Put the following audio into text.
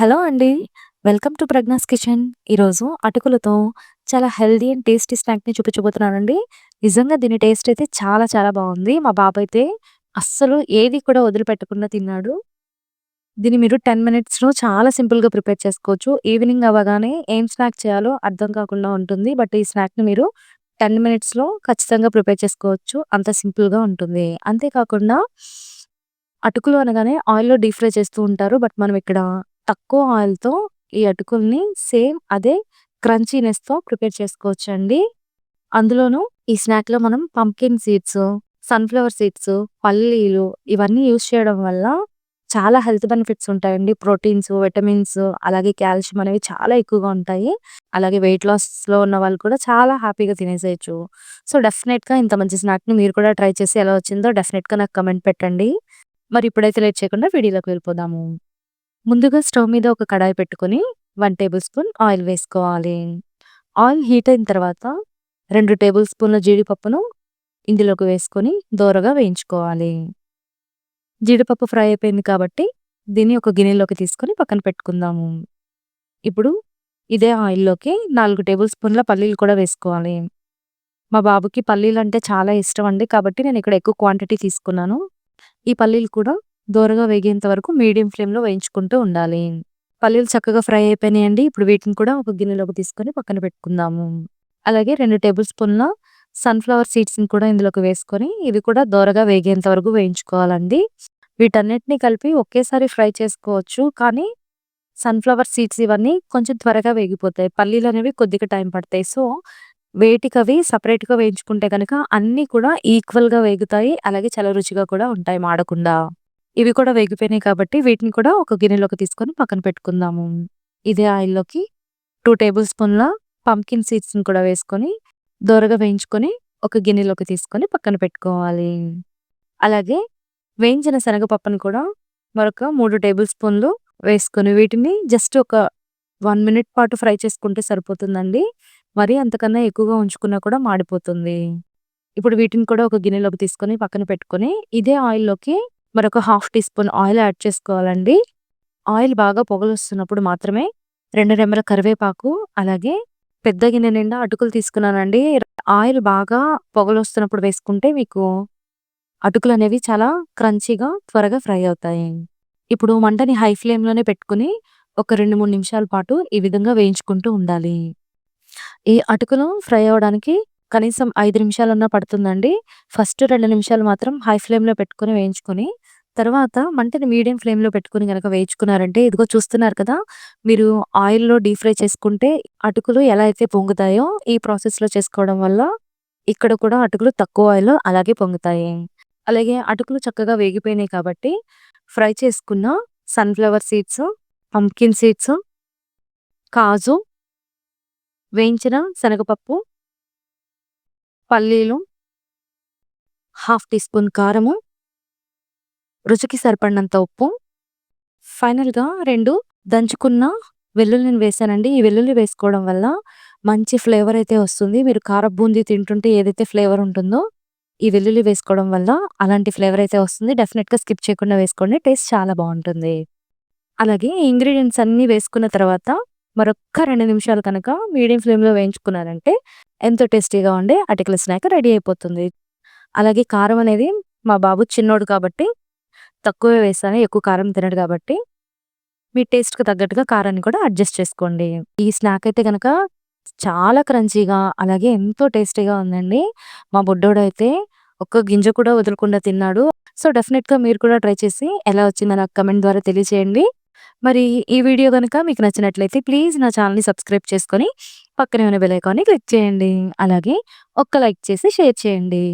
Hello అండి. Welcome to Pragna's kitchen. ఈరోజు అటుకులతో చాలా హెల్దీ అండ్ టేస్టీ స్నాక్‌ని చూపించబోతున్నానండి. నిజంగా దీని టేస్ట్ అయితే చాలా చాలా బాగుంది మా బాబైతే అస్సలు ఏది కూడా వదిలిపెట్టకుండా తిన్నాడు. దీన్ని మీరు 10 మినిట్స్‌లో చాలా సింపుల్‌గా ప్రిపేర్ చేసుకోవచ్చు. ఈవినింగ్ అవ్వగానే ఏం స్నాక్ చేయాలో అర్థం కాకుండా ఉంటుంది. బట్ ఈ స్నాక్‌ని మీరు 10 మినిట్స్‌లో ఖచ్చితంగా ప్రిపేర్ చేసుకోవచ్చు. అంత సింపుల్‌గా ఉంటుంది. అంతేకాకుండా అటుకులు అనగానే ఆయిల్‌లో డీప్ ఫ్రై చేస్తూ ఉంటారు. బట్ మనం ఇక్కడ తక్కువ ఆయిల్‌తో ఈ అటుకుల్ని సేమ్ అదే క్రంచీనెస్‌తో ప్రిపేర్ చేసుకోవచ్చు అండి అందులోనూ ఈ స్నాక్‌లో మనం పంకిన్ సీడ్స్, సన్‌ఫ్లవర్ సీడ్స్, పల్లీలు ఇవన్నీ యూస్ చేయడం వల్ల చాలా హెల్త్ బెనిఫిట్స్ ఉంటాయండి. ప్రోటీన్స్, విటమిన్స్ అలాగే కాల్షియం అనేవి చాలా ఎక్కువగా ఉంటాయి. అలాగే వెయిట్ లాస్‌లో ఉన్న వాళ్ళు కూడా చాలా హ్యాపీగా తినేసేయచ్చు సో, డెఫినెట్‌గా ఇంత మంచి స్నాక్‌ని మీరు కూడా ట్రై చేసి ఎలా వచ్చిందో డెఫినెట్‌గా నాకు కమెంట్ పెట్టండి. మరి ఇప్పుడైతే లేట్ చేయకుండా వీడియోలోకి వెళ్ళిపోదాము. ముందుగా స్టవ్ మీద ఒక కడాయి పెట్టుకొని వన్ టేబుల్ స్పూన్ ఆయిల్ వేసుకోవాలి. ఆయిల్ హీట్ అయిన తర్వాత రెండు టేబుల్ స్పూన్ల జీడిపప్పును ఇందులోకి వేసుకొని దోరగా వేయించుకోవాలి. జీడిపప్పు ఫ్రై అయిపోయింది కాబట్టి దీన్ని ఒక గిన్నెలోకి తీసుకొని పక్కన పెట్టుకుందాము. ఇప్పుడు ఇదే ఆయిల్‌లోకి నాలుగు టేబుల్ స్పూన్ల పల్లీలు కూడా వేసుకోవాలి. మా బాబుకి పల్లీలు అంటే చాలా ఇష్టం అండి. కాబట్టి నేను ఇక్కడ ఎక్కువ క్వాంటిటీ తీసుకున్నాను. ఈ పల్లీలు కూడా దోరగా వేగేంత వరకు మీడియం ఫ్లేమ్‌లో వేయించుకుంటూ ఉండాలి. పల్లీలు చక్కగా ఫ్రై అయిపోయినాయండి. ఇప్పుడు వీటిని కూడా ఒక గిన్నెలోకి తీసుకొని పక్కన పెట్టుకుందాము. అలాగే రెండు టేబుల్ స్పూన్ల సన్‌ఫ్లవర్ సీడ్స్‌ని కూడా ఇందులోకి వేసుకొని ఇవి కూడా దోరగా వేగేంత వరకు వేయించుకోవాలండి. వీటన్నిటిని కలిపి ఒకేసారి ఫ్రై చేసుకోవచ్చు. కానీ సన్‌ఫ్లవర్ సీడ్స్ ఇవన్నీ కొంచెం త్వరగా వేగిపోతాయి. పల్లీలు అనేవి కొద్దిగా టైం పడతాయి. సో, వేటికవి సపరేట్గా వేయించుకుంటే కనుక అన్నీ కూడా ఈక్వల్‌గా వేగుతాయి. అలాగే చాలా రుచిగా కూడా ఉంటాయి మాడకుండా. ఇవి కూడా వేగిపోయినాయి కాబట్టి వీటిని కూడా ఒక గిన్నెలోకి తీసుకొని పక్కన పెట్టుకుందాము. ఇదే ఆయిల్‌లోకి టూ టేబుల్ స్పూన్ల పంకిన్ సీడ్స్‌ని కూడా వేసుకొని దోరగా వేయించుకొని ఒక గిన్నెలోకి తీసుకొని పక్కన పెట్టుకోవాలి. అలాగే వేయించిన శనగపప్పును కూడా మరొక మూడు టేబుల్ స్పూన్లు వేసుకొని వీటిని జస్ట్ ఒక వన్ మినిట్ పాటు ఫ్రై చేసుకుంటే సరిపోతుందండి. మరీ అంతకన్నా ఎక్కువగా ఉంచుకున్నా కూడా మాడిపోతుంది. ఇప్పుడు వీటిని కూడా ఒక గిన్నెలోకి తీసుకొని పక్కన పెట్టుకొని ఇదే ఆయిల్‌లోకి మరొక half teaspoon oil add చేసుకోవాలండి. ఆయిల్ బాగా పొగలు వస్తున్నప్పుడు మాత్రమే రెండు రెమ్మల కరివేపాకు అలాగే పెద్ద గిన్నె నిండా అటుకులు తీసుకున్నానండి. ఆయిల్ బాగా పొగలు వస్తున్నప్పుడు వేసుకుంటే మీకు అటుకులు అనేవి చాలా క్రంచీగా త్వరగా ఫ్రై అవుతాయి. ఇప్పుడు మంటని హై ఫ్లేమ్‌లోనే పెట్టుకుని ఒక 2, 3 నిమిషాల పాటు ఈ విధంగా వేయించుకుంటూ ఉండాలి. ఈ అటుకులు ఫ్రై అవ్వడానికి కనీసం ఐదు నిమిషాలన్నా పడుతుందండి. ఫస్ట్ రెండు నిమిషాలు మాత్రం హై ఫ్లేమ్‌లో పెట్టుకుని వేయించుకొని తర్వాత మంటని మీడియం ఫ్లేమ్‌లో పెట్టుకుని కనుక వేయించుకున్నారంటే ఇదిగో చూస్తున్నారు కదా! మీరు ఆయిల్‌లో డీప్ ఫ్రై చేసుకుంటే అటుకులు ఎలా అయితే పొంగుతాయో ఈ ప్రాసెస్‌లో చేసుకోవడం వల్ల ఇక్కడ కూడా అటుకులు తక్కువ ఆయిల్‌లో అలాగే పొంగుతాయి. అలాగే అటుకులు చక్కగా వేగిపోయినాయి కాబట్టి ఫ్రై చేసుకున్న సన్‌ఫ్లవర్ సీడ్స్, పంకిన్ సీడ్స్, కాజు, వేయించిన శనగపప్పు, పల్లీలు, హాఫ్ టీ స్పూన్ కారము, రుచికి సరిపడినంత ఉప్పు, ఫైనల్‌గా రెండు దంచుకున్న వెల్లుల్లిని వేసానండి ఈ వెల్లుల్లి వేసుకోవడం వల్ల మంచి ఫ్లేవర్ అయితే వస్తుంది. మీరు కార బూందీ తింటుంటే ఏదైతే ఫ్లేవర్ ఉంటుందో ఈ వెల్లుల్లి వేసుకోవడం వల్ల అలాంటి ఫ్లేవర్ అయితే వస్తుంది. డెఫినెట్గా స్కిప్ చేయకుండా వేసుకోండి. టేస్ట్ చాలా బాగుంటుంది అలాగే ఇంగ్రీడియంట్స్ అన్నీ వేసుకున్న తర్వాత మరొక్క రెండు నిమిషాలు కనుక మీడియం ఫ్లేమ్‌లో వేయించుకున్నారంటే ఎంతో టేస్టీగా ఉండే అటికల స్నాక్ రెడీ అయిపోతుంది. అలాగే కారం అనేది మా బాబు చిన్నోడు కాబట్టి తక్కువే వేస్తాను ఎక్కువ కారం తినడు కాబట్టి మీ టేస్ట్‌కి తగ్గట్టుగా కారాన్ని కూడా అడ్జస్ట్ చేసుకోండి. ఈ స్నాక్ అయితే కనుక చాలా క్రంచీగా అలాగే ఎంతో టేస్టీగా ఉందండి. మా బుడ్డోడైతే ఒక్క గింజ కూడా వదలకుండా తిన్నాడు. సో, డెఫినెట్గా మీరు కూడా ట్రై చేసి ఎలా వచ్చిందో నాకు కమెంట్ ద్వారా తెలియచేయండి. మరి ఈ వీడియో కనుక మీకు నచ్చినట్లయితే ప్లీజ్ నా ఛానల్ని సబ్స్క్రైబ్ చేసుకొని పక్కనే ఉన్న బెల్ ఐకాన్‌ని క్లిక్ చేయండి. అలాగే ఒక్క లైక్ చేసి షేర్ చేయండి.